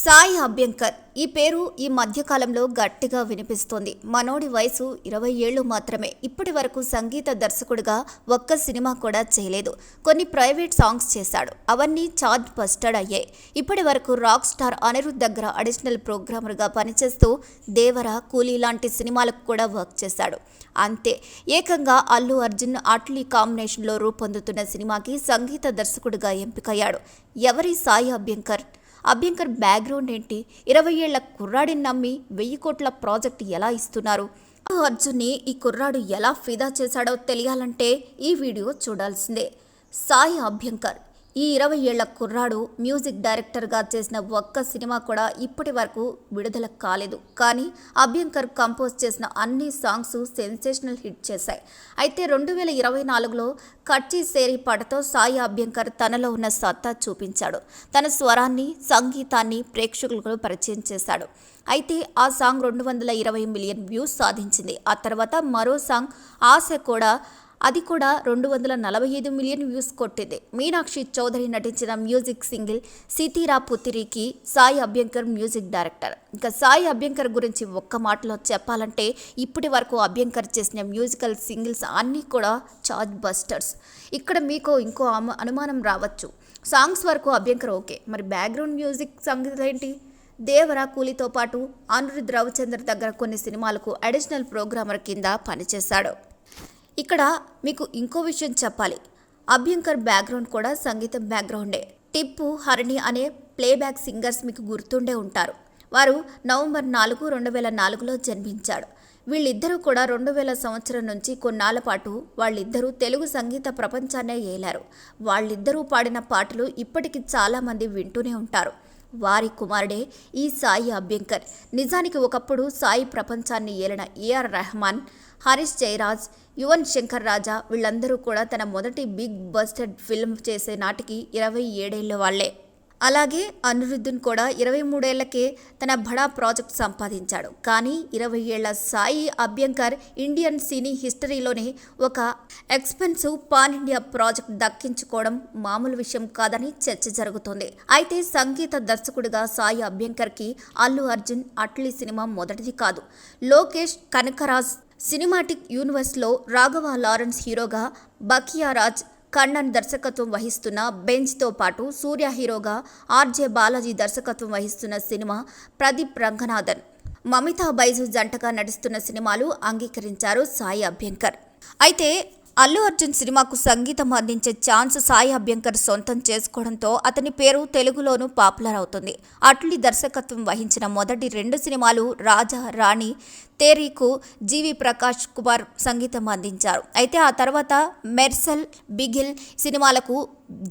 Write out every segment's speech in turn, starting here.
సాయి అభ్యంకర్ ఈ పేరు ఈ మధ్యకాలంలో గట్టిగా వినిపిస్తోంది. మనోడి వయసు ఇరవై ఏళ్ళు మాత్రమే. ఇప్పటి వరకు సంగీత దర్శకుడిగా ఒక్క సినిమా కూడా చేయలేదు. కొన్ని ప్రైవేట్ సాంగ్స్ చేశాడు. అవన్నీ చార్జ్ బస్టర్డ్ అయ్యాయి. ఇప్పటి వరకు రాక్ స్టార్ అనిరుద్ దగ్గర అడిషనల్ ప్రోగ్రామర్గా పనిచేస్తూ దేవర కూలీ లాంటి సినిమాలకు కూడా వర్క్ చేశాడు. అంతే. ఏకంగా అల్లు అర్జున్ అట్లీ కాంబినేషన్లో రూపొందుతున్న సినిమాకి సంగీత దర్శకుడిగా ఎంపికయ్యాడు. ఎవరి సాయి అభ్యంకర్ అభ్యంకర్ బ్యాక్గ్రౌండ్ ఏంటి? ఇరవై ఏళ్ళ కుర్రాడిని నమ్మి వెయ్యి కోట్ల ప్రాజెక్ట్ ఎలా ఇస్తున్నారు? అర్జున్ని ఈ కుర్రాడు ఎలా ఫిదా చేశాడో తెలియాలంటే ఈ వీడియో చూడాల్సిందే. సాయి అభ్యంకర్. ఈ ఇరవై ఏళ్ళ కుర్రాడు మ్యూజిక్ డైరెక్టర్గా చేసిన ఒక్క సినిమా కూడా ఇప్పటి వరకు విడుదల కాలేదు. కానీ అభ్యంకర్ కంపోజ్ చేసిన అన్ని సాంగ్స్ సెన్సేషనల్ హిట్ చేశాయి. అయితే రెండు వేల ఇరవై నాలుగులో కచ్చి సేరి పాటతో సాయి అభ్యంకర్ తనలో ఉన్న సత్తా చూపించాడు. తన స్వరాన్ని సంగీతాన్ని ప్రేక్షకులకు పరిచయం చేశాడు. అయితే ఆ సాంగ్ రెండు వందల ఇరవై మిలియన్ వ్యూస్ సాధించింది. ఆ తర్వాత మరో సాంగ్ ఆశ కూడా అది కూడా రెండు వందల నలభై ఐదు మిలియన్ వ్యూస్ కొట్టింది. మీనాక్షి చౌదరి నటించిన మ్యూజిక్ సింగిల్ సీతీరా పుత్రికి సాయి అభ్యంకర్ మ్యూజిక్ డైరెక్టర్. ఇంకా సాయి అభ్యంకర్ గురించి ఒక్క మాటలో చెప్పాలంటే ఇప్పటి వరకు అభ్యంకర్ చేసిన మ్యూజికల్ సింగిల్స్ అన్నీ కూడా చార్జ్ బస్టర్స్. ఇక్కడ మీకు ఇంకో అనుమానం రావచ్చు. సాంగ్స్ వరకు అభ్యంకర్ ఓకే. మరి బ్యాక్గ్రౌండ్ మ్యూజిక్ సంగీతం ఏంటి? దేవర కూలీతో పాటు అనురుద్ రవిచంద్ర దగ్గర కొన్ని సినిమాలకు అడిషనల్ ప్రోగ్రామర్ కింద పనిచేశాడు. ఇక్కడ మీకు ఇంకో విషయం చెప్పాలి. అభ్యంకర్ బ్యాక్గ్రౌండ్ కూడా సంగీతం బ్యాక్గ్రౌండే. టిప్పు హరిణి అనే ప్లేబ్యాక్ సింగర్స్ మీకు గుర్తుండే ఉంటారు. వారు నవంబర్ నాలుగు రెండు వేల నాలుగులో జన్మించాడు. వీళ్ళిద్దరూ కూడా రెండు వేల సంవత్సరం నుంచి కొన్నాళ్ళ పాటు వాళ్ళిద్దరూ తెలుగు సంగీత ప్రపంచాన్నే ఏలారు. వాళ్ళిద్దరూ పాడిన పాటలు ఇప్పటికీ చాలామంది వింటూనే ఉంటారు. వారి కుమారుడే ఈ సాయి అభ్యంకర్ నిజానికి ఒకప్పుడు సాయి ప్రపంచాన్ని ఏలిన ఏఆర్ రెహమాన్ హరీష్ జయరాజ్ యువన్ శంకర్ రాజా వీళ్ళందరూ కూడా తన మొదటి బిగ్ బస్టెడ్ ఫిల్మ్ చేసే నాటికి ఇరవై ఏడేళ్ళ వాళ్ళే. అలాగే అనిరుద్ధున్ కూడా ఇరవై మూడేళ్ళకే తన బడా ప్రాజెక్ట్ సంపాదించాడు. కానీ ఇరవై ఏళ్ళ సాయి అభ్యంకర్ ఇండియన్ సినీ హిస్టరీలోనే ఒక ఎక్స్పెన్సివ్ పాన్ ఇండియా ప్రాజెక్ట్ దక్కించుకోవడం మామూలు విషయం కాదని చర్చ జరుగుతోంది. అయితే సంగీత దర్శకుడిగా సాయి అభ్యంకర్కి అల్లు అర్జున్ అట్లీ సినిమా మొదటిది కాదు. లోకేష్ కనకరాజ్ సినిమాటిక్ యూనివర్స్లో రాఘవ లారెన్స్ హీరోగా బకియా రాజ్ కన్నన్ దర్శకత్వం వహిస్తున్న బెంచ్తో పాటు సూర్య హీరోగా ఆర్జే బాలాజీ దర్శకత్వం వహిస్తున్న సినిమా ప్రదీప్ రంగనాథన్. మమితా బైజు జంటగా నటిస్తున్న సినిమాలు అంగీకరించారు సాయి అభ్యంకర్. అయితే అల్లు అర్జున్ సినిమాకు సంగీతం అందించే ఛాన్స్ సాయి అభ్యంకర్ సొంతం చేసుకోవడంతో అతని పేరు తెలుగులోనూ పాపులర్ అవుతుంది. అట్లీ దర్శకత్వం వహించిన మొదటి రెండు సినిమాలు రాజా రాణి తేరీకు జీవి ప్రకాష్ కుమార్ సంగీతం అందించారు. అయితే ఆ తర్వాత మెర్సల్ బిగిల్ సినిమాలకు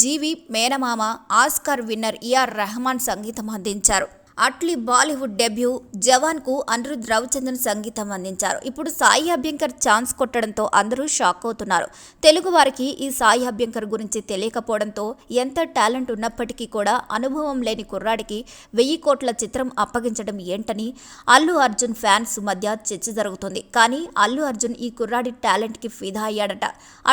జీవి మేనమామ ఆస్కార్ విన్నర్ ఈఆర్ రెహమాన్ సంగీతం అందించారు. అట్లీ బాలీవుడ్ డెబ్యూ జవాన్కు అనిరుద్ రవిచంద్రన్ సంగీతం అందించారు. ఇప్పుడు సాయి అభ్యంకర్ ఛాన్స్ కొట్టడంతో అందరూ షాక్ అవుతున్నారు. తెలుగు వారికి ఈ సాయి అభ్యంకర్ గురించి తెలియకపోవడంతో ఎంత టాలెంట్ ఉన్నప్పటికీ కూడా అనుభవం లేని కుర్రాడికి వెయ్యి కోట్ల చిత్రం అప్పగించడం ఏంటని అల్లు అర్జున్ ఫ్యాన్స్ మధ్య చర్చ జరుగుతుంది. కానీ అల్లు అర్జున్ ఈ కుర్రాడి టాలెంట్కి ఫిదా అయ్యాడట.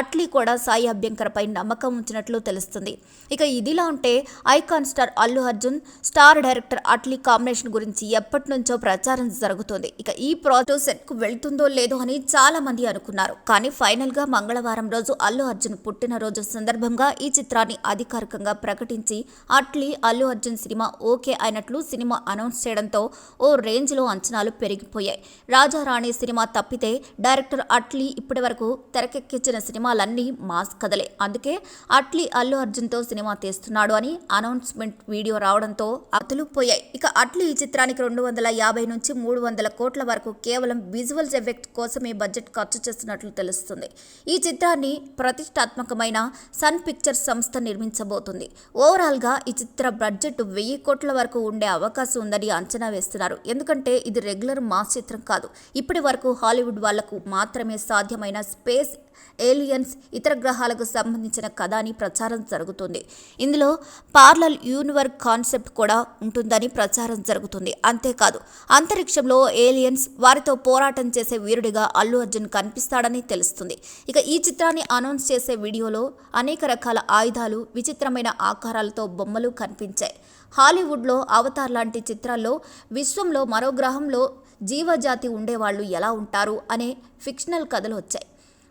అట్లీ కూడా సాయి అభ్యంకర్ పై నమ్మకం ఉంచినట్లు తెలుస్తుంది. ఇక ఇదిలా ఉంటే icon star Allu Arjun star director Atlee combination గురించి ఎప్పటి నుంచో ప్రచారం జరుగుతోంది. ఇక ఈ ప్రాజెక్ట్ సెట్కు వెళ్తుందో లేదో అని చాలా మంది అనుకున్నారు. కానీ ఫైనల్గా మంగళవారం రోజు అల్లు అర్జున్ పుట్టినరోజు సందర్భంగా ఈ చిత్రాన్ని అధికారికంగా ప్రకటించి అట్లీ అల్లు అర్జున్ సినిమా ఓకే అయినట్లు సినిమా అనౌన్స్ చేయడంతో ఓ రేంజ్లో అంచనాలు పెరిగిపోయాయి. రాజా రాణి సినిమా తప్పితే డైరెక్టర్ అట్లీ ఇప్పటి వరకు తెరకెక్కించిన సినిమాలన్నీ మాస్ కథలే అందుకే అట్లీ అల్లు అర్జున్తో సినిమా తీస్తున్నాడు అని అనౌన్స్మెంట్ వీడియో రావడంతో అతలు పోయాయి. ఇక ఈ చిత్రానికి రెండు వందల యాభై నుంచి మూడు వందల కోట్ల వరకు కేవలం విజువల్స్ ఎఫెక్ట్ కోసమే బడ్జెట్ ఖర్చు చేస్తున్నట్లు తెలుస్తుంది. ఈ చిత్రాన్ని ప్రతిష్టాత్మకమైన సన్ పిక్చర్స్ సంస్థ నిర్మించబోతుంది. ఓవరాల్గా ఈ చిత్ర బడ్జెట్ వెయ్యి కోట్ల వరకు ఉండే అవకాశం ఉందని అంచనా వేస్తున్నారు. ఎందుకంటే ఇది రెగ్యులర్ మాస్ చిత్రం కాదు. ఇప్పటి వరకు హాలీవుడ్ వాళ్ళకు మాత్రమే సాధ్యమైన స్పేస్ ఏలియన్స్ ఇతర గ్రహాలకు సంబంధించిన కథ అని ప్రచారం జరుగుతుంది. ఇందులో పార్లల్ యూనివర్ కాన్సెప్ట్ కూడా ఉంటుందని ప్రచారం జరుగుతుంది. అంతేకాదు అంతరిక్షంలో ఏలియన్స్ వారితో పోరాటం చేసే వీరుడిగా అల్లు అర్జున్ కనిపిస్తాడని తెలుస్తుంది. ఇక ఈ చిత్రాన్ని అనౌన్స్ చేసే వీడియోలో అనేక రకాల ఆయుధాలు విచిత్రమైన ఆకారాలతో బొమ్మలు కనిపించాయి. హాలీవుడ్లో అవతార్ లాంటి చిత్రాల్లో విశ్వంలో మరో గ్రహంలో జీవజాతి ఉండేవాళ్ళు ఎలా ఉంటారు అనే ఫిక్షనల్ కథలు వచ్చాయి.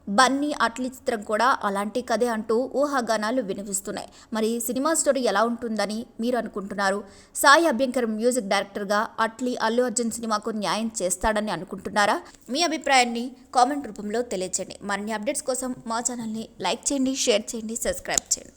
బన్నీ అట్లీ చిత్రం కూడా అలాంటి కథే అంటూ ఊహాగానాలు వినిపిస్తున్నాయి. మరి సినిమా స్టోరీ ఎలా ఉంటుందని మీరు అనుకుంటున్నారు? సాయి అభ్యంకర్ మ్యూజిక్ డైరెక్టర్గా అట్లీ అల్లు అర్జున్ సినిమాకు న్యాయం చేస్తాడని అనుకుంటున్నారా? మీ అభిప్రాయాన్ని కామెంట్ రూపంలో తెలియచేయండి. మరిన్ని అప్డేట్స్ కోసం మా ఛానల్ని లైక్ చేయండి షేర్ చేయండి సబ్స్క్రైబ్ చేయండి.